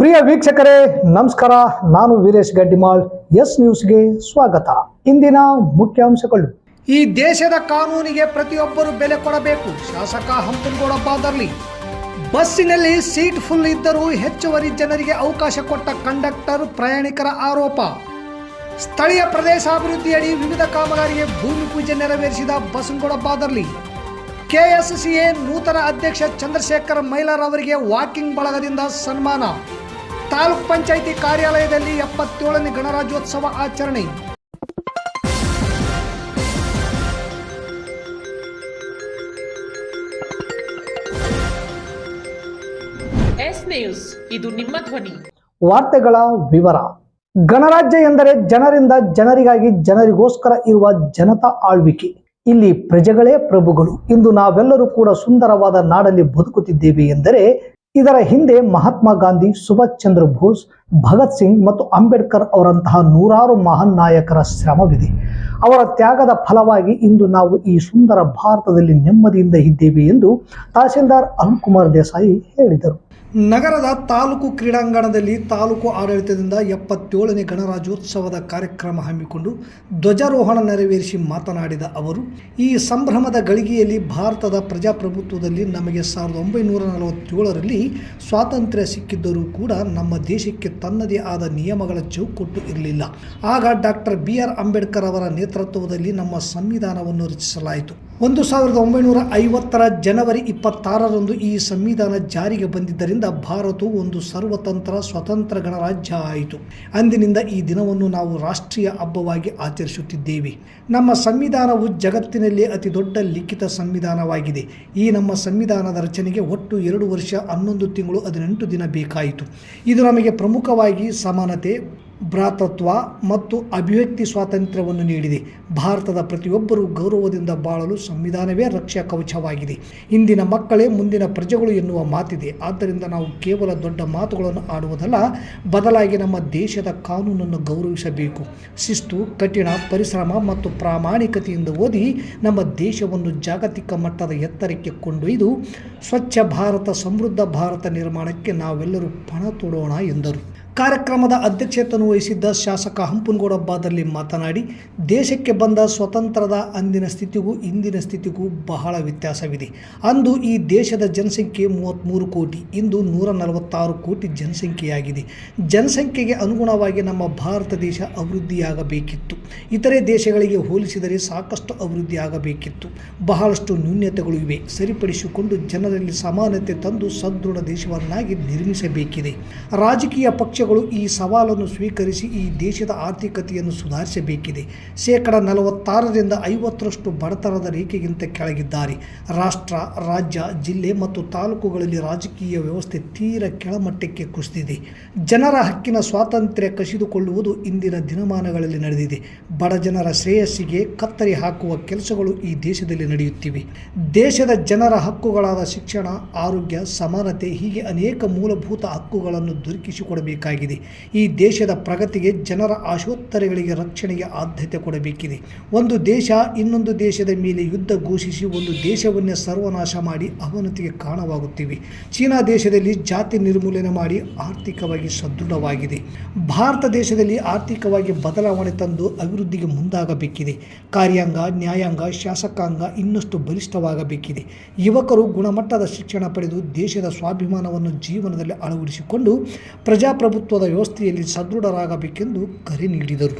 ಪ್ರಿಯ ವೀಕ್ಷಕರೇ, ನಮಸ್ಕಾರ. ನಾನು ವೀರೇಶ್ ಗಡ್ಡಿಮಾಳ್. ಎಸ್ ನ್ಯೂಸ್ಗೆ ಸ್ವಾಗತ. ಇಂದಿನ ಮುಖ್ಯಾಂಶಗಳು. ಈ ದೇಶದ ಕಾನೂನಿಗೆ ಪ್ರತಿಯೊಬ್ಬರು ಬೆಲೆ ಕೊಡಬೇಕು. ಶಾಸಕ ಹಂಪನಗೌಡ ಬಾದರ್ಲಿ. ಬಸ್ಸಿನಲ್ಲಿ ಸೀಟ್ ಫುಲ್ ಇದ್ದರೂ ಹೆಚ್ಚುವರಿ ಜನರಿಗೆ ಅವಕಾಶ ಕೊಟ್ಟ ಕಂಡಕ್ಟರ್ ಪ್ರಯಾಣಿಕರ ಆರೋಪ. ಸ್ಥಳೀಯ ಪ್ರದೇಶಾಭಿವೃದ್ಧಿಯಡಿ ವಿವಿಧ ಕಾಮಗಾರಿಗೆ ಭೂಮಿ ಪೂಜೆ ನೆರವೇರಿಸಿದ ಬಸನಗೌಡ ಬಾದರ್ಲಿ. ಕೆಎಸ್ಸಿಎ ನೂತನ ಅಧ್ಯಕ್ಷ ಚಂದ್ರಶೇಖರ್ ಮೈಲಾರ್ ಅವರಿಗೆ ವಾಕಿಂಗ್ ಬಳಗದಿಂದ ಸನ್ಮಾನ. ತಾಲೂಕ್ ಪಂಚಾಯಿತಿ ಕಾರ್ಯಾಲಯದಲ್ಲಿ ಎಪ್ಪತ್ತೇಳನೇ ಗಣರಾಜ್ಯೋತ್ಸವ ಆಚರಣೆ. ಎಸ್ ನ್ಯೂಸ್ ಇದು ನಿಮ್ಮ ಧ್ವನಿ. ವಾರ್ತೆಗಳ ವಿವರ. ಗಣರಾಜ್ಯ ಎಂದರೆ ಜನರಿಂದ ಜನರಿಗಾಗಿ ಜನರಿಗೋಸ್ಕರ ಇರುವ ಜನತಾ ಆಳ್ವಿಕೆ. ಇಲ್ಲಿ ಪ್ರಜೆಗಳೇ ಪ್ರಭುಗಳು. ಇಂದು ನಾವೆಲ್ಲರೂ ಕೂಡ ಸುಂದರವಾದ ನಾಡಲ್ಲಿ ಬದುಕುತ್ತಿದ್ದೇವೆ ಎಂದರೆ ಇದರ ಹಿಂದೆ ಮಹಾತ್ಮ ಗಾಂಧಿ ಸುಭಾಷ್ ಚಂದ್ರ ಬೋಸ್ ಭಗತ್ ಸಿಂಗ್ ಮತ್ತು ಅಂಬೇಡ್ಕರ್ ಅವರಂತಹ ನೂರಾರು ಮಹಾನ್ ನಾಯಕರ ಶ್ರಮವಿದೆ. ಅವರ ತ್ಯಾಗದ ಫಲವಾಗಿ ಇಂದು ನಾವು ಈ ಸುಂದರ ಭಾರತದಲ್ಲಿ ನೆಮ್ಮದಿಯಿಂದ ಇದ್ದೇವೆ ಎಂದು ತಹಸೀಲ್ದಾರ್ ಅರುಣ್ ದೇಸಾಯಿ ಹೇಳಿದರು. ನಗರದ ತಾಲೂಕು ಕ್ರೀಡಾಂಗಣದಲ್ಲಿ ತಾಲೂಕು ಆಡಳಿತದಿಂದ ಎಪ್ಪತ್ತೇಳನೇ ಗಣರಾಜ್ಯೋತ್ಸವದ ಕಾರ್ಯಕ್ರಮ ಹಮ್ಮಿಕೊಂಡು ಧ್ವಜಾರೋಹಣ ನೆರವೇರಿಸಿ ಮಾತನಾಡಿದ ಅವರು, ಈ ಸಂಭ್ರಮದ ಗಳಿಗೆಯಲ್ಲಿ ಭಾರತದ ಪ್ರಜಾಪ್ರಭುತ್ವದಲ್ಲಿ ನಮಗೆ ಸಾವಿರದ ಒಂಬೈನೂರ ನಲವತ್ತೇಳರಲ್ಲಿ ಸ್ವಾತಂತ್ರ್ಯ ಸಿಕ್ಕಿದ್ದರೂ ಕೂಡ ನಮ್ಮ ದೇಶಕ್ಕೆ ತನ್ನದೇ ಆದ ನಿಯಮಗಳ ಚೌಕಟ್ಟು ಇರಲಿಲ್ಲ. ಆಗ ಡಾಕ್ಟರ್ ಬಿ ಆರ್ ಅಂಬೇಡ್ಕರ್ ಅವರ ನೇತೃತ್ವದಲ್ಲಿ ನಮ್ಮ ಸಂವಿಧಾನವನ್ನು ರಚಿಸಲಾಯಿತು. ಒಂದು ಸಾವಿರದ ಒಂಬೈನೂರ ಐವತ್ತರ ಜನವರಿ ಇಪ್ಪತ್ತಾರರಂದು ಈ ಸಂವಿಧಾನ ಜಾರಿಗೆ ಬಂದಿದ್ದರಿಂದ ಭಾರತವು ಒಂದು ಸರ್ವತಂತ್ರ ಸ್ವತಂತ್ರ ಗಣರಾಜ್ಯ ಆಯಿತು. ಅಂದಿನಿಂದ ಈ ದಿನವನ್ನು ನಾವು ರಾಷ್ಟ್ರೀಯ ಹಬ್ಬವಾಗಿ ಆಚರಿಸುತ್ತಿದ್ದೇವೆ. ನಮ್ಮ ಸಂವಿಧಾನವು ಜಗತ್ತಿನಲ್ಲಿ ಅತಿ ದೊಡ್ಡ ಲಿಖಿತ ಸಂವಿಧಾನವಾಗಿದೆ. ಈ ನಮ್ಮ ಸಂವಿಧಾನದ ರಚನೆಗೆ ಒಟ್ಟು ಎರಡು ವರ್ಷ ಹನ್ನೊಂದು ತಿಂಗಳು ಹದಿನೆಂಟು ದಿನ ಬೇಕಾಯಿತು. ಇದು ನಮಗೆ ಪ್ರಮುಖವಾಗಿ ಸಮಾನತೆ ಭ್ರಾತೃತ್ವ ಮತ್ತು ಅಭಿವ್ಯಕ್ತಿ ಸ್ವಾತಂತ್ರ್ಯವನ್ನು ನೀಡಿದೆ. ಭಾರತದ ಪ್ರತಿಯೊಬ್ಬರೂ ಗೌರವದಿಂದ ಬಾಳಲು ಸಂವಿಧಾನವೇ ರಕ್ಷಾ ಕವಚವಾಗಿದೆ. ಇಂದಿನ ಮಕ್ಕಳೇ ಮುಂದಿನ ಪ್ರಜೆಗಳು ಎನ್ನುವ ಮಾತಿದೆ. ಆದ್ದರಿಂದ ನಾವು ಕೇವಲ ದೊಡ್ಡ ಮಾತುಗಳನ್ನು ಆಡುವುದಲ್ಲ, ಬದಲಾಗಿ ನಮ್ಮ ದೇಶದ ಕಾನೂನನ್ನು ಗೌರವಿಸಬೇಕು. ಶಿಸ್ತು, ಕಠಿಣ ಪರಿಶ್ರಮ ಮತ್ತು ಪ್ರಾಮಾಣಿಕತೆಯಿಂದ ಓದಿ ನಮ್ಮ ದೇಶವನ್ನು ಜಾಗತಿಕ ಮಟ್ಟದ ಎತ್ತರಕ್ಕೆ ಕೊಂಡೊಯ್ದು ಸ್ವಚ್ಛ ಭಾರತ, ಸಮೃದ್ಧ ಭಾರತ ನಿರ್ಮಾಣಕ್ಕೆ ನಾವೆಲ್ಲರೂ ಪಣ ತೊಡೋಣ ಎಂದರು. ಕಾರ್ಯಕ್ರಮದ ಅಧ್ಯಕ್ಷತೆಯನ್ನು ವಹಿಸಿದ್ದ ಶಾಸಕ ಹಂಪನಗೌಡ ಬಾದಲ್ಲಿ ಮಾತನಾಡಿ, ದೇಶಕ್ಕೆ ಬಂದ ಸ್ವತಂತ್ರದ ಅಂದಿನ ಸ್ಥಿತಿಗೂ ಇಂದಿನ ಸ್ಥಿತಿಗೂ ಬಹಳ ವ್ಯತ್ಯಾಸವಿದೆ. ಅಂದು ಈ ದೇಶದ ಜನಸಂಖ್ಯೆ ಮೂವತ್ತ್ಮೂರು ಕೋಟಿ, ಇಂದು ನೂರ ನಲವತ್ತಾರು ಕೋಟಿ ಜನಸಂಖ್ಯೆಯಾಗಿದೆ. ಜನಸಂಖ್ಯೆಗೆ ಅನುಗುಣವಾಗಿ ನಮ್ಮ ಭಾರತ ದೇಶ ಅಭಿವೃದ್ಧಿಯಾಗಬೇಕಿತ್ತು. ಇತರೆ ದೇಶಗಳಿಗೆ ಹೋಲಿಸಿದರೆ ಸಾಕಷ್ಟು ಅಭಿವೃದ್ಧಿ ಆಗಬೇಕಿತ್ತು ಬಹಳಷ್ಟು ನ್ಯೂನ್ಯತೆಗಳು ಇವೆ. ಸರಿಪಡಿಸಿಕೊಂಡು ಜನರಲ್ಲಿ ಸಮಾನತೆ ತಂದು ಸದೃಢ ದೇಶವನ್ನಾಗಿ ನಿರ್ಮಿಸಬೇಕಿದೆ. ರಾಜಕೀಯ ಪಕ್ಷಗಳು ಈ ಸವಾಲನ್ನು ಸ್ವೀಕರಿಸಿ ಈ ದೇಶದ ಆರ್ಥಿಕತೆಯನ್ನು ಸುಧಾರಿಸಬೇಕಿದೆ. ಶೇಕಡ ನಲವತ್ತಾರರಿಂದ ಐವತ್ತರಷ್ಟು ಬಡತನದ ರೇಖೆಗಿಂತ ಕೆಳಗಿದ್ದಾರೆ. ರಾಷ್ಟ್ರ, ರಾಜ್ಯ, ಜಿಲ್ಲೆ ಮತ್ತು ತಾಲೂಕುಗಳಲ್ಲಿ ರಾಜಕೀಯ ವ್ಯವಸ್ಥೆ ತೀರ ಕೆಳಮಟ್ಟಕ್ಕೆ ಕುಸಿದಿದೆ. ಜನರ ಹಕ್ಕಿನ ಸ್ವಾತಂತ್ರ್ಯ ಕಸಿದುಕೊಳ್ಳುವುದು ಇಂದಿನ ದಿನಮಾನಗಳಲ್ಲಿ ನಡೆದಿದೆ. ಬಡ ಜನರ ಶ್ರೇಯಸ್ಸಿಗೆ ಕತ್ತರಿ ಹಾಕುವ ಕೆಲಸಗಳು ಈ ದೇಶದಲ್ಲಿ ನಡೆಯುತ್ತಿವೆ. ದೇಶದ ಜನರ ಹಕ್ಕುಗಳಾದ ಶಿಕ್ಷಣ, ಆರೋಗ್ಯ, ಸಮಾನತೆ ಹೀಗೆ ಅನೇಕ ಮೂಲಭೂತ ಹಕ್ಕುಗಳನ್ನು ದೊರಕಿಸಿಕೊಡಬೇಕಾಗಿದೆ. ಈ ದೇಶದ ಪ್ರಗತಿಗೆ ಜನರ ಆಶೋತ್ತರಗಳಿಗೆ ರಕ್ಷಣೆಗೆ ಆದ್ಯತೆ ಕೊಡಬೇಕಿದೆ. ಒಂದು ದೇಶ ಇನ್ನೊಂದು ದೇಶದ ಮೇಲೆ ಯುದ್ಧ ಘೋಷಿಸಿ ಒಂದು ದೇಶವನ್ನೇ ಸರ್ವನಾಶ ಮಾಡಿ ಅವನತಿಗೆ ಕಾರಣವಾಗುತ್ತಿವೆ. ಚೀನಾ ದೇಶದಲ್ಲಿ ಜಾತಿ ನಿರ್ಮೂಲನೆ ಮಾಡಿ ಆರ್ಥಿಕವಾಗಿ ಸದೃಢವಾಗಿದೆ. ಭಾರತ ದೇಶದಲ್ಲಿ ಆರ್ಥಿಕವಾಗಿ ಬದಲಾವಣೆ ತಂದು ಅಭಿವೃದ್ಧಿಗೆ ಮುಂದಾಗಬೇಕಿದೆ. ಕಾರ್ಯಾಂಗ, ನ್ಯಾಯಾಂಗ, ಶಾಸಕಾಂಗ ಇನ್ನಷ್ಟು ಬಲಿಷ್ಠವಾಗಬೇಕಿದೆ. ಯುವಕರು ಗುಣಮಟ್ಟದ ಶಿಕ್ಷಣ ಪಡೆದು ದೇಶದ ಸ್ವಾಭಿಮಾನವನ್ನು ಜೀವನದಲ್ಲಿ ಅಳವಡಿಸಿಕೊಂಡು ಪ್ರಜಾಪ್ರಭುತ್ವದ ವ್ಯವಸ್ಥೆಯಲ್ಲಿ ಸದೃಢರಾಗಬೇಕೆಂದು ಕರೆ ನೀಡಿದರು.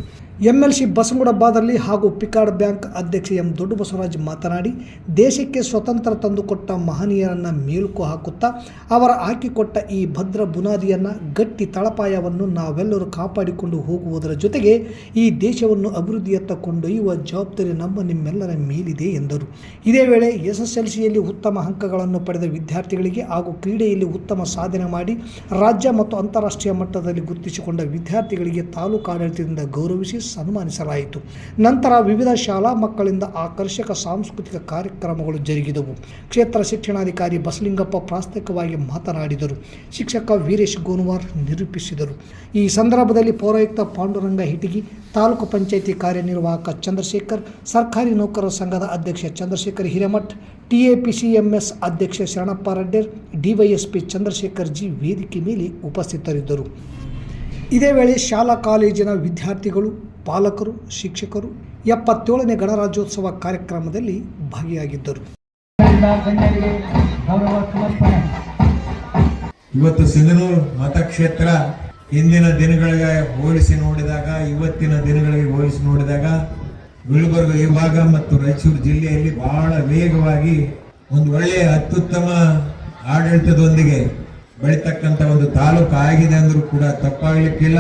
ಎಂಎಲ್ಸಿ ಬಸನಗೌಡ ಬಾದರ್ಲಿ ಹಾಗೂ ಪಿಕಾರ್ಡ್ ಬ್ಯಾಂಕ್ ಅಧ್ಯಕ್ಷ ಎಂ ದೊಡ್ಡ ಬಸವರಾಜ್ ಮಾತನಾಡಿ, ದೇಶಕ್ಕೆ ಸ್ವತಂತ್ರ ತಂದುಕೊಟ್ಟ ಮಹನೀಯರನ್ನು ಮೇಲುಕು ಹಾಕುತ್ತಾ, ಅವರ ಹಾಕಿಕೊಟ್ಟ ಈ ಭದ್ರ ಬುನಾದಿಯನ್ನು ಗಟ್ಟಿ ತಳಪಾಯವನ್ನು ನಾವೆಲ್ಲರೂ ಕಾಪಾಡಿಕೊಂಡು ಹೋಗುವುದರ ಜೊತೆಗೆ ಈ ದೇಶವನ್ನು ಅಭಿವೃದ್ಧಿಯತ್ತ ಕೊಂಡೊಯ್ಯುವ ಜವಾಬ್ದಾರಿ ನಮ್ಮ ನಿಮ್ಮೆಲ್ಲರ ಮೇಲಿದೆ ಎಂದರು. ಇದೇ ವೇಳೆ ಎಲ್ ಸಿಯಲ್ಲಿ ಉತ್ತಮ ಅಂಕಗಳನ್ನು ಪಡೆದ ವಿದ್ಯಾರ್ಥಿಗಳಿಗೆ ಹಾಗೂ ಕ್ರೀಡೆಯಲ್ಲಿ ಉತ್ತಮ ಸಾಧನೆ ಮಾಡಿ ರಾಜ್ಯ ಮತ್ತು ಅಂತಾರಾಷ್ಟ್ರೀಯ ಮಟ್ಟದಲ್ಲಿ ಗುರುತಿಸಿಕೊಂಡ ವಿದ್ಯಾರ್ಥಿಗಳಿಗೆ ತಾಲೂಕು ಆಡಳಿತದಿಂದ ಗೌರವಿಸಿ ಸನ್ಮಾನಿಸಲಾಯಿತು ನಂತರ ವಿವಿಧ ಶಾಲಾ ಮಕ್ಕಳಿಂದ ಆಕರ್ಷಕ ಸಾಂಸ್ಕೃತಿಕ ಕಾರ್ಯಕ್ರಮಗಳು ಜರುಗಿದವು. ಕ್ಷೇತ್ರ ಶಿಕ್ಷಣಾಧಿಕಾರಿ ಬಸಲಿಂಗಪ್ಪ ಪ್ರಾಸ್ತಾವಿಕವಾಗಿ ಮಾತನಾಡಿದರು. ಶಿಕ್ಷಕ ವೀರೇಶ್ ಗೋನುವಾರ್ ನಿರೂಪಿಸಿದರು. ಈ ಸಂದರ್ಭದಲ್ಲಿ ಪೌರಾಯುಕ್ತ ಪಾಂಡುರಂಗ ಹಿಟಗಿ, ತಾಲೂಕು ಪಂಚಾಯಿತಿ ಕಾರ್ಯನಿರ್ವಾಹಕ ಚಂದ್ರಶೇಖರ್, ಸರ್ಕಾರಿ ನೌಕರರ ಸಂಘದ ಅಧ್ಯಕ್ಷ ಚಂದ್ರಶೇಖರ್ ಹಿರೇಮಠ್ ಟಿಎಪಿಸಿಎಂಎಸ್ ಅಧ್ಯಕ್ಷ ಶರಣಪ್ಪ ರಡ್ಡೇರ್, ಡಿವೈಎಸ್ಪಿ ಚಂದ್ರಶೇಖರ್ ಜಿ ವೇದಿಕೆ ಮೇಲೆ ಉಪಸ್ಥಿತರಿದ್ದರು. ಇದೇ ವೇಳೆ ಶಾಲಾ ಕಾಲೇಜಿನ ವಿದ್ಯಾರ್ಥಿಗಳು ಪಾಲಕರು, ಶಿಕ್ಷಕರು ಎಪ್ಪತ್ತೇಳನೇ ಗಣರಾಜ್ಯೋತ್ಸವ ಕಾರ್ಯಕ್ರಮದಲ್ಲಿ ಭಾಗಿಯಾಗಿದ್ದರು. ಇವತ್ತು ಸಿಂಧನೂರು ಮತಕ್ಷೇತ್ರ ಹಿಂದಿನ ದಿನಗಳಿಗೆ ಹೋಲಿಸಿ ನೋಡಿದಾಗ, ಇವತ್ತಿನ ದಿನಗಳಿಗೆ ಹೋಲಿಸಿ ನೋಡಿದಾಗ ಗುಲ್ಬರ್ಗ ವಿಭಾಗ ಮತ್ತು ರಾಯಚೂರು ಜಿಲ್ಲೆಯಲ್ಲಿ ಬಹಳ ವೇಗವಾಗಿ ಒಂದು ಒಳ್ಳೆಯ ಅತ್ಯುತ್ತಮ ಆಡಳಿತದೊಂದಿಗೆ ಬೆಳೀತಕ್ಕಂಥ ಒಂದು ತಾಲೂಕು ಆಗಿದೆ ಅಂದರೂ ಕೂಡ ತಪ್ಪಾಗಲಿಕ್ಕಿಲ್ಲ.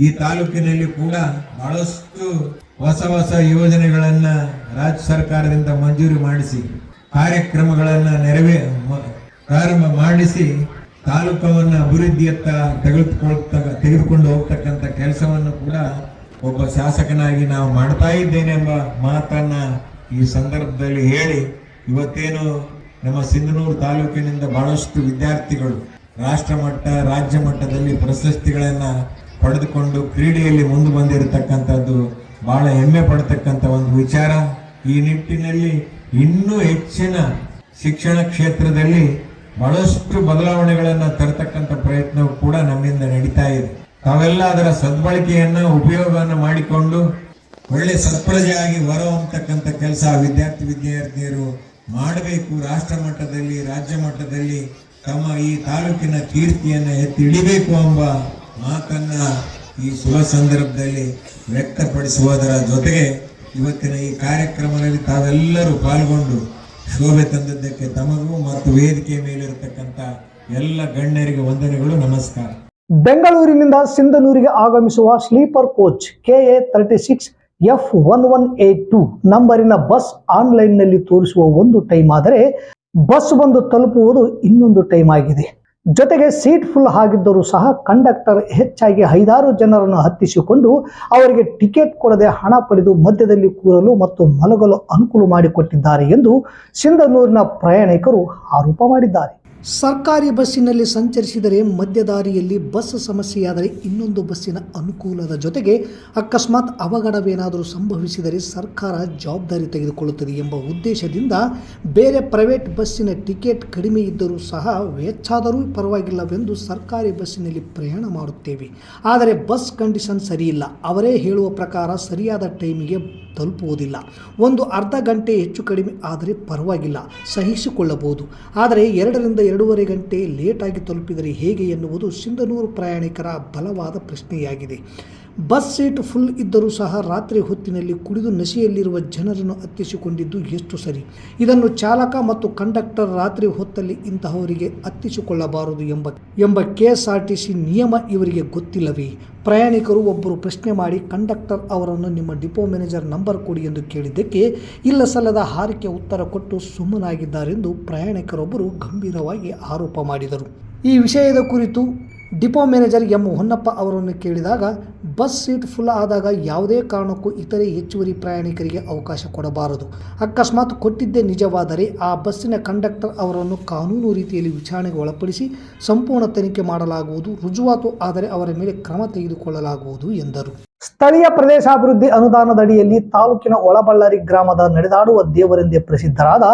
ಈ ತಾಲೂಕಿನಲ್ಲಿ ಕೂಡ ಬಹಳಷ್ಟು ಹೊಸ ಹೊಸ ಯೋಜನೆಗಳನ್ನ ರಾಜ್ಯ ಸರ್ಕಾರದಿಂದ ಮಂಜೂರಿ ಮಾಡಿಸಿ, ಕಾರ್ಯಕ್ರಮಗಳನ್ನ ನೆರವೇ ಪ್ರಾರಂಭ ಮಾಡಿಸಿ, ತಾಲೂಕವನ್ನ ಅಭಿವೃದ್ಧಿಯತ್ತ ತೆಗೆದುಕೊಳ್ತ, ತೆಗೆದುಕೊಂಡು ಹೋಗ್ತಕ್ಕಂಥ ಕೆಲಸವನ್ನು ಕೂಡ ಒಬ್ಬ ಶಾಸಕನಾಗಿ ನಾವು ಮಾಡ್ತಾ ಇದ್ದೇನೆ ಎಂಬ ಮಾತನ್ನ ಈ ಸಂದರ್ಭದಲ್ಲಿ ಹೇಳಿ, ಇವತ್ತೇನು ನಮ್ಮ ಸಿಂಧನೂರು ತಾಲೂಕಿನಿಂದ ಬಹಳಷ್ಟು ವಿದ್ಯಾರ್ಥಿಗಳು ರಾಷ್ಟ್ರ ಮಟ್ಟ ರಾಜ್ಯ ಮಟ್ಟದಲ್ಲಿ ಪ್ರಶಸ್ತಿಗಳನ್ನ ಪಡೆದುಕೊಂಡು ಕ್ರೀಡೆಯಲ್ಲಿ ಮುಂದೆ ಬಂದಿರತಕ್ಕಂಥದ್ದು ಬಹಳ ಹೆಮ್ಮೆ ಪಡ್ತಕ್ಕಂಥ ಒಂದು ವಿಚಾರ. ಈ ನಿಟ್ಟಿನಲ್ಲಿ ಇನ್ನೂ ಹೆಚ್ಚಿನ ಶಿಕ್ಷಣ ಕ್ಷೇತ್ರದಲ್ಲಿ ಬಹಳಷ್ಟು ಬದಲಾವಣೆಗಳನ್ನು ತರತಕ್ಕಂಥ ಪ್ರಯತ್ನವು ಕೂಡ ನಮ್ಮಿಂದ ನಡೀತಾ ಇದೆ. ತಾವೆಲ್ಲ ಅದರ ಸದ್ಬಳಕೆಯನ್ನು, ಉಪಯೋಗವನ್ನು ಮಾಡಿಕೊಂಡು ಒಳ್ಳೆ ಸತ್ಪ್ರಜೆಯಾಗಿ ಹೊರಹೊಮ್ಮತಕ್ಕಂಥ ಕೆಲಸ ವಿದ್ಯಾರ್ಥಿ ವಿದ್ಯಾರ್ಥಿಯರು ಮಾಡಬೇಕು. ರಾಷ್ಟ್ರ ಮಟ್ಟದಲ್ಲಿ, ರಾಜ್ಯ ಮಟ್ಟದಲ್ಲಿ ತಮ್ಮ ಈ ತಾಲೂಕಿನ ಕೀರ್ತಿಯನ್ನು ಎತ್ತಿ ಹಿಡಿಬೇಕು ಎಂಬ ಮಾತನ್ನ ಈ ಶುಭ ಸಂದರ್ಭದಲ್ಲಿ ವ್ಯಕ್ತಪಡಿಸುವುದರ ಜೊತೆಗೆ ಇವತ್ತಿನ ಈ ಕಾರ್ಯಕ್ರಮದಲ್ಲಿ ತಾವೆಲ್ಲರೂ ಪಾಲ್ಗೊಂಡು ಶೋಭೆ ತಂದದ್ದಕ್ಕೆ ತಮಗೂ ಮತ್ತು ವೇದಿಕೆ ಮೇಲಿರತಕ್ಕಂಥ ಎಲ್ಲ ಗಣ್ಯರಿಗೆ ವಂದನೆಗಳು, ನಮಸ್ಕಾರ. ಬೆಂಗಳೂರಿನಿಂದ ಸಿಂಧನೂರಿಗೆ ಆಗಮಿಸುವ sleeper coach K A thirty six F one one eight two ನಂಬರಿನ bus ಆನ್ಲೈನ್ನಲ್ಲಿ ತೋರಿಸುವ ಒಂದು ಟೈಮ್ ಆದರೆ ಬಸ್ ಬಂದು ತಲುಪುವುದು ಇನ್ನೊಂದು ಟೈಮ್ ಆಗಿದೆ. ಜೊತೆಗೆ ಸೀಟ್ ಫುಲ್ ಆಗಿದ್ದರೂ ಸಹ ಕಂಡಕ್ಟರ್ ಹೆಚ್ಚಾಗಿ ಐದಾರು ಜನರನ್ನು ಹತ್ತಿಸಿಕೊಂಡು ಅವರಿಗೆ ಟಿಕೆಟ್ ಕೊಡದೆ ಹಣ ಪಡೆದು ಮಧ್ಯದಲ್ಲಿ ಕೂರಲು ಮತ್ತು ಮಲಗಲು ಅನುಕೂಲ ಮಾಡಿಕೊಟ್ಟಿದ್ದಾರೆ ಎಂದು ಸಿಂಧನೂರಿನ ಪ್ರಯಾಣಿಕರು ಆರೋಪ ಮಾಡಿದ್ದಾರೆ. ಸರ್ಕಾರಿ ಬಸ್ಸಿನಲ್ಲಿ ಸಂಚರಿಸಿದರೆ ಮಧ್ಯದಾರಿಯಲ್ಲಿ ಬಸ್ ಸಮಸ್ಯೆಯಾದರೆ ಇನ್ನೊಂದು ಬಸ್ಸಿನ ಅನುಕೂಲದ ಜೊತೆಗೆ ಅಕಸ್ಮಾತ್ ಅವಘಡವೇನಾದರೂ ಸಂಭವಿಸಿದರೆ ಸರ್ಕಾರ ಜವಾಬ್ದಾರಿ ತೆಗೆದುಕೊಳ್ಳುತ್ತದೆ ಎಂಬ ಉದ್ದೇಶದಿಂದ ಬೇರೆ ಪ್ರೈವೇಟ್ ಬಸ್ಸಿನ ಟಿಕೆಟ್ ಕಡಿಮೆ ಇದ್ದರೂ ಸಹ ಹೆಚ್ಚಾದರೂ ಪರವಾಗಿಲ್ಲವೆಂದು ಸರ್ಕಾರಿ ಬಸ್ಸಿನಲ್ಲಿ ಪ್ರಯಾಣ ಮಾಡುತ್ತೇವೆ. ಆದರೆ ಬಸ್ ಕಂಡೀಷನ್ ಸರಿಯಿಲ್ಲ. ಅವರೇ ಹೇಳುವ ಪ್ರಕಾರ ಸರಿಯಾದ ಟೈಮಿಗೆ ತಲುಪುವುದಿಲ್ಲ. ಒಂದು ಅರ್ಧ ಗಂಟೆ ಹೆಚ್ಚು ಕಡಿಮೆ ಆದರೆ ಪರವಾಗಿಲ್ಲ. ಸಹಿಸಿಕೊಳ್ಳಬಹುದು. ಆದರೆ ಎರಡರಿಂದ ಎರಡೂವರೆ ಗಂಟೆ ಲೇಟಾಗಿ ತಲುಪಿದರೆ ಹೇಗೆ ಎನ್ನುವುದು ಸಿಂಧನೂರು ಪ್ರಯಾಣಿಕರ ಬಲವಾದ ಪ್ರಶ್ನೆಯಾಗಿದೆ. ಬಸ್ ಸೀಟ್ ಫುಲ್ ಇದ್ದರೂ ಸಹ ರಾತ್ರಿ ಹೊತ್ತಿನಲ್ಲಿ ಕುಡಿದು ನಶೆಯಲ್ಲಿರುವ ಜನರನ್ನು ಹತ್ತಿಸಿಕೊಂಡಿದ್ದು ಎಷ್ಟು ಸರಿ. ಇದನ್ನು ಚಾಲಕ ಮತ್ತು ಕಂಡಕ್ಟರ್ ರಾತ್ರಿ ಹೊತ್ತಲ್ಲಿ ಇಂತಹವರಿಗೆ ಹತ್ತಿಸಿಕೊಳ್ಳಬಾರದು ಎಂಬ ಎಂಬ ಕೆಎಸ್ಆರ್ಟಿಸಿ ನಿಯಮ ಇವರಿಗೆ ಗೊತ್ತಿಲ್ಲವೇ? ಪ್ರಯಾಣಿಕರು ಒಬ್ಬರು ಪ್ರಶ್ನೆ ಮಾಡಿ, ಕಂಡಕ್ಟರ್ ಅವರನ್ನು ನಿಮ್ಮ ಡಿಪೋ ಮ್ಯಾನೇಜರ್ ನಂಬರ್ ಕೊಡಿ ಎಂದು ಕೇಳಿದ್ದಕ್ಕೆ ಇಲ್ಲ ಸಲ್ಲದ ಹಾರಿಕೆ ಉತ್ತರ ಕೊಟ್ಟು ಸುಮ್ಮನಾಗಿದ್ದಾರೆಂದು ಪ್ರಯಾಣಿಕರೊಬ್ಬರು ಗಂಭೀರವಾಗಿ ಆರೋಪ ಮಾಡಿದರು. ಈ ವಿಷಯದ ಕುರಿತು ಡಿಪೋ ಮ್ಯಾನೇಜರ್ ಎಂ ಹೊನ್ನಪ್ಪ ಅವರನ್ನು ಕೇಳಿದಾಗ, ಬಸ್ ಸೀಟ್ ಫುಲ್ ಆದಾಗ ಯಾವುದೇ ಕಾರಣಕ್ಕೂ ಇತರೆ ಹೆಚ್ಚುವರಿ ಪ್ರಯಾಣಿಕರಿಗೆ ಅವಕಾಶ ಕೊಡಬಾರದು. ಅಕಸ್ಮಾತ್ ಕೊಟ್ಟಿದ್ದೇ ನಿಜವಾದರೆ ಆ ಬಸ್ಸಿನ ಕಂಡಕ್ಟರ್ ಅವರನ್ನು ಕಾನೂನು ರೀತಿಯಲ್ಲಿ ವಿಚಾರಣೆಗೆ ಒಳಪಡಿಸಿ ಸಂಪೂರ್ಣ ತನಿಖೆ ಮಾಡಲಾಗುವುದು. ರುಜುವಾತು ಆದರೆ ಅವರ ಮೇಲೆ ಕ್ರಮ ತೆಗೆದುಕೊಳ್ಳಲಾಗುವುದು, ಎಂದರು. ಸ್ಥಳೀಯ ಪ್ರದೇಶಾಭಿವೃದ್ಧಿ ಅನುದಾನದಡಿಯಲ್ಲಿ ತಾಲೂಕಿನ ಒಳಬಳ್ಳಾರಿ ಗ್ರಾಮದ ನಡೆದಾಡುವ ದೇವರೆಂದೇ ಪ್ರಸಿದ್ಧರಾದ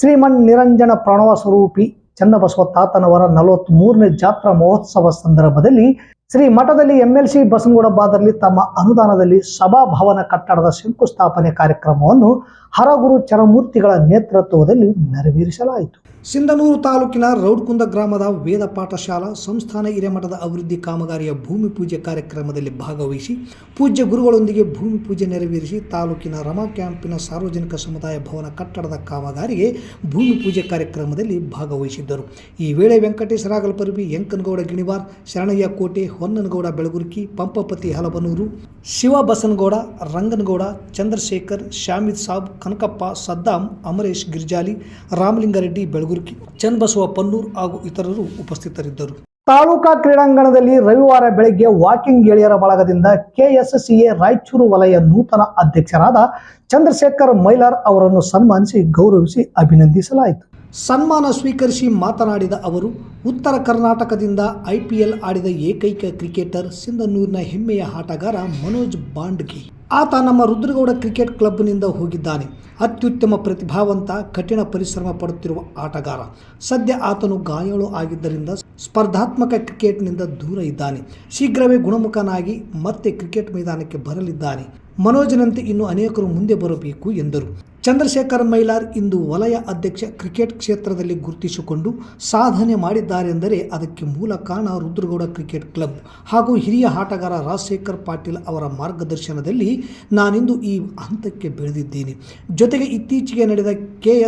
ಶ್ರೀಮನ್ ನಿರಂಜನ ಪ್ರಣವ ಸ್ವರೂಪಿ ಚನ್ನಬಸವ ತಾತನವರ ನಲವತ್ತ್ ಮೂರನೇ ಜಾತ್ರಾ ಮಹೋತ್ಸವ ಸಂದರ್ಭದಲ್ಲಿ ಶ್ರೀ ಮಠದಲ್ಲಿ ಎಂಎಲ್ಸಿ ಬಸನಗೌಡ ಬಾದರ್ಲಿ ತಮ್ಮ ಅನುದಾನದಲ್ಲಿ ಸಭಾಭವನ ಕಟ್ಟಡದ ಶಂಕುಸ್ಥಾಪನೆ ಕಾರ್ಯಕ್ರಮವನ್ನು ಹರಗುರು ಚರಮೂರ್ತಿಗಳ ನೇತೃತ್ವದಲ್ಲಿ ನೆರವೇರಿಸಲಾಯಿತು. ಸಿಂಧನೂರು ತಾಲೂಕಿನ ರೌಡ್ಕುಂದ ಗ್ರಾಮದ ವೇದ ಪಾಠಶಾಲಾ ಸಂಸ್ಥಾನ ಹಿರೇಮಠದ ಅಭಿವೃದ್ಧಿ ಕಾಮಗಾರಿಯ ಭೂಮಿ ಪೂಜೆ ಕಾರ್ಯಕ್ರಮದಲ್ಲಿ ಭಾಗವಹಿಸಿ, ಪೂಜ್ಯ ಗುರುಗಳೊಂದಿಗೆ ಭೂಮಿ ಪೂಜೆ ನೆರವೇರಿಸಿ ತಾಲೂಕಿನ ರಮಾ ಕ್ಯಾಂಪಿನ ಸಾರ್ವಜನಿಕ ಸಮುದಾಯ ಭವನ ಕಟ್ಟಡದ ಕಾಮಗಾರಿಗೆ ಭೂಮಿ ಪೂಜೆ ಕಾರ್ಯಕ್ರಮದಲ್ಲಿ ಭಾಗವಹಿಸಿದ್ದರು. ಈ ವೇಳೆ ವೆಂಕಟೇಶ ರಾಗಲ್ಪರ್ವಿ ಯಂಕನಗೌಡ ಗಿಣಿವಾರ್, ಶರಣಯ್ಯ ಕೋಟೆ, ಹೊನ್ನನಗೌಡ ಬೆಳಗುರ್ಕಿ, ಪಂಪಪತಿ ಹಲಬನೂರು ಶಿವ ಬಸನಗೌಡ ರಂಗನಗೌಡ, ಚಂದ್ರಶೇಖರ್ ಶಾಮಿದ್ ಸಾಬ್, ಕನಕಪ್ಪ ಸದ್ದಾಂ ಅಮರೇಶ್ ಗಿರ್ಜಾಲಿ, ರಾಮಲಿಂಗಾರೆಡ್ಡಿ ಬೆಳಗುರ್ಕಿ ಚನ್ನಬಸವ ಪನ್ನೂರ್ ಹಾಗೂ ಇತರರು ಉಪಸ್ಥಿತರಿದ್ದರು. ತಾಲೂಕಾ ಕ್ರೀಡಾಂಗಣದಲ್ಲಿ ರವಿವಾರ ಬೆಳಗ್ಗೆ ವಾಕಿಂಗ್ ಗೆಳೆಯರ ಬಳಗದಿಂದ ಕೆಎಸ್ಸಿಎ ರಾಯಚೂರು ವಲಯ ನೂತನ ಅಧ್ಯಕ್ಷರಾದ ಚಂದ್ರಶೇಖರ್ ಮೈಲಾರ್ ಅವರನ್ನು ಸನ್ಮಾನಿಸಿ ಗೌರವಿಸಿ ಅಭಿನಂದಿಸಲಾಯಿತು. ಸನ್ಮಾನ ಸ್ವೀಕರಿಸಿ ಮಾತನಾಡಿದ ಅವರು ಉತ್ತರ ಕರ್ನಾಟಕದಿಂದ ಐಪಿಎಲ್ ಆಡಿದ ಏಕೈಕ ಕ್ರಿಕೆಟರ್ ಸಿಂಧನೂರಿನ ಹೆಮ್ಮೆಯ ಆಟಗಾರ ಮನೋಜ್ ಬಾಂಡ್ಗಿ ಆತ ನಮ್ಮ ರುದ್ರಗೌಡ ಕ್ರಿಕೆಟ್ ಕ್ಲಬ್ನಿಂದ ಹೋಗಿದ್ದಾನೆ. ಅತ್ಯುತ್ತಮ ಪ್ರತಿಭಾವಂತ, ಕಠಿಣ ಪರಿಶ್ರಮ ಪಡುತ್ತಿರುವ ಆಟಗಾರ. ಸದ್ಯ ಆತನು ಗಾಯಾಳು ಆಗಿದ್ದರಿಂದ ಸ್ಪರ್ಧಾತ್ಮಕ ಕ್ರಿಕೆಟ್ನಿಂದ ದೂರ ಇದ್ದಾನೆ. ಶೀಘ್ರವೇ ಗುಣಮುಖನಾಗಿ ಮತ್ತೆ ಕ್ರಿಕೆಟ್ ಮೈದಾನಕ್ಕೆ ಬರಲಿದ್ದಾನೆ. ಮನೋಜನಂತೆ ಇನ್ನು ಅನೇಕರು ಮುಂದೆ ಬರಬೇಕು ಎಂದರು. ಚಂದ್ರಶೇಖರ್ ಮೈಲಾರ್ ಇಂದು ವಲಯ ಅಧ್ಯಕ್ಷ ಕ್ರಿಕೆಟ್ ಕ್ಷೇತ್ರದಲ್ಲಿ ಗುರುತಿಸಿಕೊಂಡು ಸಾಧನೆ ಮಾಡಿದ್ದಾರೆಂದರೆ ಅದಕ್ಕೆ ಮೂಲ ಕಾರಣ ರುದ್ರಗೌಡ ಕ್ರಿಕೆಟ್ ಕ್ಲಬ್. ಹಾಗೂ ಹಿರಿಯ ಆಟಗಾರ ರಾಜಶೇಖರ್ ಪಾಟೀಲ್ ಅವರ ಮಾರ್ಗದರ್ಶನದಲ್ಲಿ ನಾನಿಂದು ಈ ಹಂತಕ್ಕೆ ಬೆಳೆದಿದ್ದೇನೆ. ಜೊತೆಗೆ ಇತ್ತೀಚೆಗೆ ನಡೆದ ಕೆ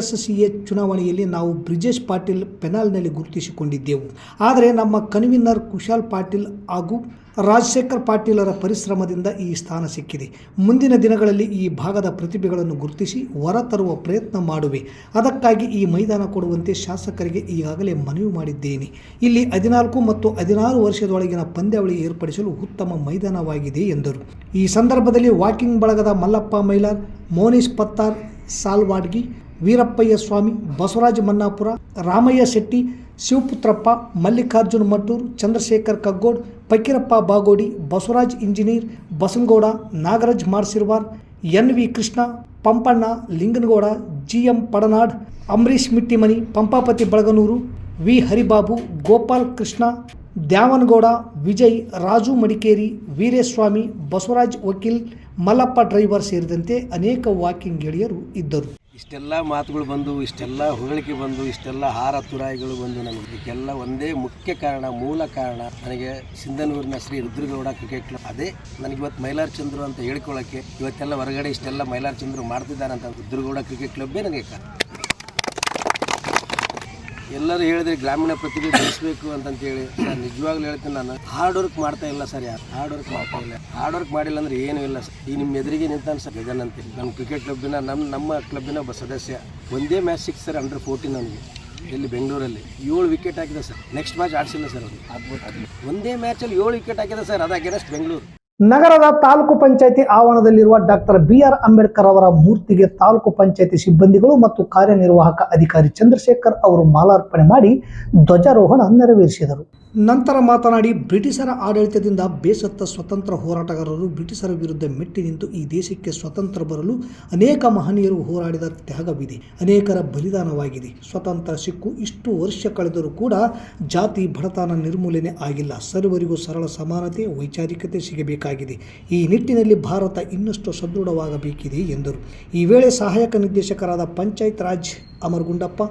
ಚುನಾವಣೆಯಲ್ಲಿ ನಾವು ಬ್ರಿಜೇಶ್ ಪಾಟೀಲ್ ಪೆನಾಲ್ನಲ್ಲಿ ಗುರುತಿಸಿಕೊಂಡಿದ್ದೆವು. ಆದರೆ ನಮ್ಮ ಕನ್ವೀನರ್ ಕುಶಾಲ್ ಪಾಟೀಲ್ ಹಾಗೂ ರಾಜಶೇಖರ್ ಪಾಟೀಲರ ಪರಿಶ್ರಮದಿಂದ ಈ ಸ್ಥಾನ ಸಿಕ್ಕಿದೆ. ಮುಂದಿನ ದಿನಗಳಲ್ಲಿ ಈ ಭಾಗದ ಪ್ರತಿಭೆಗಳನ್ನು ಗುರುತಿಸಿ ಹೊರತರುವ ಪ್ರಯತ್ನ ಮಾಡುವೆ. ಅದಕ್ಕಾಗಿ ಈ ಮೈದಾನ ಕೊಡುವಂತೆ ಶಾಸಕರಿಗೆ ಈಗಾಗಲೇ ಮನವಿ ಮಾಡಿದ್ದೇನೆ. ಇಲ್ಲಿ ಹದಿನಾಲ್ಕು ಮತ್ತು ಹದಿನಾರು ವರ್ಷದೊಳಗಿನ ಪಂದ್ಯಾವಳಿ ಏರ್ಪಡಿಸಲು ಉತ್ತಮ ಮೈದಾನವಾಗಿದೆ ಎಂದರು. ಈ ಸಂದರ್ಭದಲ್ಲಿ ವಾಕಿಂಗ್ ಬಳಗದ Mallappa Mailar, Monish Pattar, Salwadgi, Veerappayya Swami, Basavaraja Mannapura, Ramaiah Shetty, Shivaputrappa, Mallikarjuna Mattur, Chandrashekhar Kaggod Fakirappa Bagodi Basavaraj engineer Basanagouda Nagaraj Marsirvar N V Krishna Pampanna Linganagouda G M Padanad Ambareesh Mittimani Pampapati Balaganuru V Haribabu Gopal Krishna Dyavanagouda Vijay Raju Madikeri Veereswamy Basavaraj ವಕೀಲ್ Mallappa driver ಸೇರಿದಂತೆ ಅನೇಕ walking ಗೆಳೆಯರು ಇದ್ದರು. ಇಷ್ಟೆಲ್ಲ ಮಾತುಗಳು ಬಂದು, ಇಷ್ಟೆಲ್ಲ ಹೊಗಳಿಕೆ ಬಂದು, ಇಷ್ಟೆಲ್ಲ ಹಾರ ತುರಾಯಿಗಳು ಬಂದು ನನಗೆ ಇದಕ್ಕೆಲ್ಲ ಒಂದೇ ಮುಖ್ಯ ಕಾರಣ, ಮೂಲ ಕಾರಣ ನನಗೆ ಸಿಂಧನೂರಿನ ಶ್ರೀ ರುದ್ರಗೌಡ ಕ್ರಿಕೆಟ್ ಕ್ಲಬ್ ಅದೇ ನನಗೆ ಇವತ್ತು ಮೈಲಾರ್ ಚಂದ್ರು ಅಂತ ಹೇಳ್ಕೊಳ್ಳೋಕ್ಕೆ ಇವತ್ತೆಲ್ಲ ಹೊರಗಡೆ ಇಷ್ಟೆಲ್ಲ ಮೈಲಾರ್ ಚಂದ್ರು ಮಾಡ್ತಿದ್ದಾರೆ ಅಂತ ರುದ್ರಗೌಡ ಕ್ರಿಕೆಟ್ ಕ್ಲಬ್ಬೇ ನನಗೆ ಕಾರಣ. ಎಲ್ಲರೂ ಹೇಳಿದ್ರೆ ಗ್ರಾಮೀಣ ಪ್ರತಿಭೆ ಬೆಳೆಸಬೇಕು ಅಂತಂತೇಳಿ. ಸರ್, ನಿಜವಾಗ್ಲೂ ಹೇಳ್ತೀನಿ ನಾನು. ಹಾರ್ಡ್ ವರ್ಕ್ ಮಾಡ್ತಾ ಇಲ್ಲ ಸರ್ ಯಾರು. ಹಾರ್ಡ್ ವರ್ಕ್ ಮಾಡ್ತಾ ಇಲ್ಲ. ಹಾರ್ಡ್ ವರ್ಕ್ ಮಾಡಿಲ್ಲ ಅಂದ್ರೆ ಏನೂ ಇಲ್ಲ ಸರ್. ಈ ನಿಮ್ಮ ಎದುರಿಗೆ ನಿಂತಾನೆ ಸರ್ ಗಗನ್ ಅಂತ ನಮ್ಮ ಕ್ರಿಕೆಟ್ ಕ್ಲಬ್ಬಿನ ನಮ್ಮ ನಮ್ಮ ಕ್ಲಬ್ಬಿನ ಒಬ್ಬ ಸದಸ್ಯ. ಒಂದೇ match six sir under fourteen ನನಗೆ ಇಲ್ಲಿ ಬೆಂಗಳೂರಲ್ಲಿ. ಏಳು ವಿಕೆಟ್ ಹಾಕಿದೆ ಸರ್. ನೆಕ್ಸ್ಟ್ ಮ್ಯಾಚ್ ಆಡಿಸಿಲ್ಲ ಸರ್ ಅವರು. ಒಂದೇ ಮ್ಯಾಚಲ್ಲಿ ಏಳು ವಿಕೆಟ್ ಹಾಕಿದೆ ಸರ್. ಅದು ಅಗೇನೆಸ್ಟ್ ಬೆಂಗಳೂರು. ನಗರದ ತಾಲೂಕು ಪಂಚಾಯಿತಿ ಆವರಣದಲ್ಲಿರುವ ಡಾಕ್ಟರ್ ಬಿ ಆರ್ ಅಂಬೇಡ್ಕರ್ ಅವರ ಮೂರ್ತಿಗೆ ತಾಲೂಕು ಪಂಚಾಯಿತಿ ಸಿಬ್ಬಂದಿಗಳು ಮತ್ತು ಕಾರ್ಯನಿರ್ವಾಹಕ ಅಧಿಕಾರಿ ಚಂದ್ರಶೇಖರ್ ಅವರು ಮಾಲಾರ್ಪಣೆ ಮಾಡಿ ಧ್ವಜಾರೋಹಣ ನೆರವೇರಿಸಿದರು. ನಂತರ ಮಾತನಾಡಿ, ಬ್ರಿಟಿಷರ ಆಡಳಿತದಿಂದ ಬೇಸತ್ತ ಸ್ವತಂತ್ರ ಹೋರಾಟಗಾರರು ಬ್ರಿಟಿಷರ ವಿರುದ್ಧ ಮೆಟ್ಟಿ ನಿಂತು ಈ ದೇಶಕ್ಕೆ ಸ್ವತಂತ್ರ ಬರಲು ಅನೇಕ ಮಹನೀಯರು ಹೋರಾಡಿದ ತ್ಯಾಗವಿದೆ. ಅನೇಕರ ಬಲಿದಾನವಾಗಿದೆ. ಸ್ವತಂತ್ರ ಸಿಕ್ಕು ಇಷ್ಟು ವರ್ಷ ಕಳೆದರೂ ಕೂಡ ಜಾತಿ ಬಡತನ ನಿರ್ಮೂಲನೆ ಆಗಿಲ್ಲ. ಸರ್ವರಿಗೂ ಸರಳ ಸಮಾನತೆ, ವೈಚಾರಿಕತೆ ಸಿಗಬೇಕಾಗಿದೆ. ಈ ನಿಟ್ಟಿನಲ್ಲಿ ಭಾರತ ಇನ್ನಷ್ಟು ಸದೃಢವಾಗಬೇಕಿದೆ ಎಂದರು. ಈ ವೇಳೆ ಸಹಾಯಕ ನಿರ್ದೇಶಕರಾದ ಪಂಚಾಯತ್ ರಾಜ್ ಅಮರ್ಗುಂಡಪ್ಪ,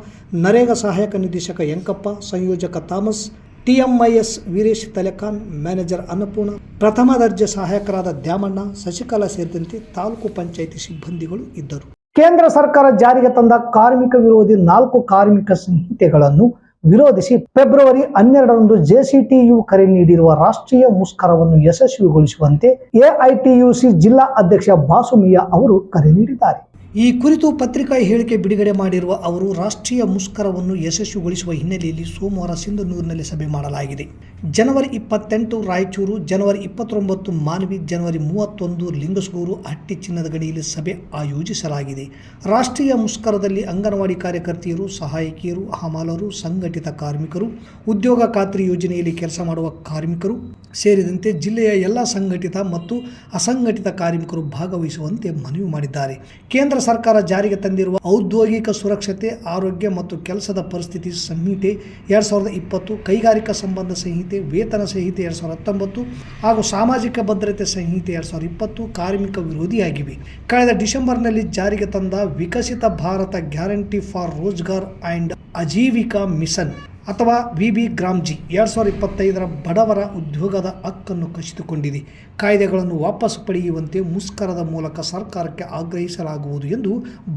ನರೇಗಾ ಸಹಾಯಕ ನಿರ್ದೇಶಕ ಯಂಕಪ್ಪ ಸಂಯೋಜಕ Thomas TMIS Veeresh Talekhan, manager Annapurna, ಪ್ರಥಮ ದರ್ಜೆ ಸಹಾಯಕರಾದ ದ್ಯಾಮಣ್ಣ, ಶಶಿಕಲಾ ಸೇರಿದಂತೆ ತಾಲೂಕು ಪಂಚಾಯಿತಿ ಸಿಬ್ಬಂದಿಗಳು ಇದ್ದರು. ಕೇಂದ್ರ ಸರ್ಕಾರ ಜಾರಿಗೆ ತಂದ ಕಾರ್ಮಿಕ ವಿರೋಧಿ ನಾಲ್ಕು ಕಾರ್ಮಿಕ ಸಂಹಿತೆಗಳನ್ನು ವಿರೋಧಿಸಿ ಫೆಬ್ರವರಿ ಹನ್ನೆರಡರಂದು ಜೆಸಿಟಿಯು ಕರೆ ನೀಡಿರುವ ರಾಷ್ಟ್ರೀಯ ಮುಷ್ಕರವನ್ನು ಯಶಸ್ವಿಗೊಳಿಸುವಂತೆ ಎಐಟಿಯುಸಿ ಜಿಲ್ಲಾ ಅಧ್ಯಕ್ಷ ಬಾಸುಮಿಯಾ ಅವರು ಕರೆ ನೀಡಿದ್ದಾರೆ. ಈ ಕುರಿತು ಪತ್ರಿಕಾ ಹೇಳಿಕೆ ಬಿಡುಗಡೆ ಮಾಡಿರುವ ಅವರು, ರಾಷ್ಟ್ರೀಯ ಮುಷ್ಕರವನ್ನು ಯಶಸ್ವಿಗೊಳಿಸುವ ಹಿನ್ನೆಲೆಯಲ್ಲಿ ಸೋಮವಾರ ಸಿಂಧನೂರಿನಲ್ಲಿ ಸಭೆ ಮಾಡಲಾಗಿದೆ. ಜನವರಿ ಇಪ್ಪತ್ತೆಂಟು ರಾಯಚೂರು, ಜನವರಿ ಇಪ್ಪತ್ತೊಂಬತ್ತು ಮಾನವಿ, ಜನವರಿ ಮೂವತ್ತೊಂದು ಲಿಂಗಸಗೂರು ಹಟ್ಟಿ ಚಿನ್ನದ ಗಡಿಯಲ್ಲಿ ಸಭೆ ಆಯೋಜಿಸಲಾಗಿದೆ. ರಾಷ್ಟ್ರೀಯ ಮುಷ್ಕರದಲ್ಲಿ ಅಂಗನವಾಡಿ ಕಾರ್ಯಕರ್ತೆಯರು, ಸಹಾಯಕಿಯರು, ಹಮಾಲರು, ಸಂಘಟಿತ ಕಾರ್ಮಿಕರು, ಉದ್ಯೋಗ ಖಾತ್ರಿ ಯೋಜನೆಯಲ್ಲಿ ಕೆಲಸ ಮಾಡುವ ಕಾರ್ಮಿಕರು ಸೇರಿದಂತೆ ಜಿಲ್ಲೆಯ ಎಲ್ಲ ಸಂಘಟಿತ ಮತ್ತು ಅಸಂಘಟಿತ ಕಾರ್ಮಿಕರು ಭಾಗವಹಿಸುವಂತೆ ಮನವಿ ಮಾಡಿದ್ದಾರೆ. ಕೇಂದ್ರ ಸರ್ಕಾರ ಜಾರಿಗೆ ತಂದಿರುವ ಔದ್ಯೋಗಿಕ ಸುರಕ್ಷತೆ, ಆರೋಗ್ಯ ಮತ್ತು ಕೆಲಸದ ಪರಿಸ್ಥಿತಿ ಸಂಹಿತೆ ಎರಡು ಸಾವಿರದ ಇಪ್ಪತ್ತು ಕೈಗಾರಿಕಾ ಸಂಬಂಧ ಸಂಹಿತೆ ವೇತನ ಸಂಹಿತೆ ಎರಡು ಸಾವಿರದ ಹತ್ತೊಂಬತ್ತು ಹಾಗೂ ಸಾಮಾಜಿಕ ಭದ್ರತೆ ಸಂಹಿತೆ ಎರಡು ಸಾವಿರದ ಇಪ್ಪತ್ತು ಕಾರ್ಮಿಕ ವಿರೋಧಿಯಾಗಿವೆ. ಕಳೆದ ಡಿಸೆಂಬರ್ನಲ್ಲಿ ಜಾರಿಗೆ ತಂದ Viksit Bharat guarantee for Rozgar and Ajeevika mission ಅಥವಾ V B G RAM G ಎರಡು ಸಾವಿರದ ಇಪ್ಪತ್ತೈದರ ಬಡವರ ಉದ್ಯೋಗದ ಹಕ್ಕನ್ನು ಕಸಿದುಕೊಂಡಿದೆ. ಕಾಯ್ದೆಗಳನ್ನು ವಾಪಸ್ ಪಡೆಯುವಂತೆ ಮುಷ್ಕರದ ಮೂಲಕ ಸರ್ಕಾರಕ್ಕೆ ಆಗ್ರಹಿಸಲಾಗುವುದು ಎಂದು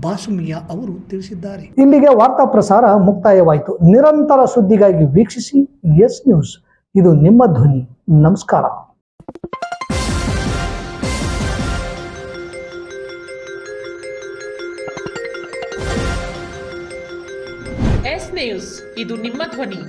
ಬಾಸುಮಿಯಾ ಅವರು ತಿಳಿಸಿದ್ದಾರೆ. ಇಲ್ಲಿಗೆ ವಾರ್ತಾ ಪ್ರಸಾರ ಮುಕ್ತಾಯವಾಯಿತು. ನಿರಂತರ ಸುದ್ದಿಗಾಗಿ ವೀಕ್ಷಿಸಿ ಎಸ್ ನ್ಯೂಸ್. ಇದು ನಿಮ್ಮ ಧ್ವನಿ. ನಮಸ್ಕಾರ. ಎಸ್ ನ್ಯೂಸ್ ಇದು ನಿಮ್ಮ ಧ್ವನಿ.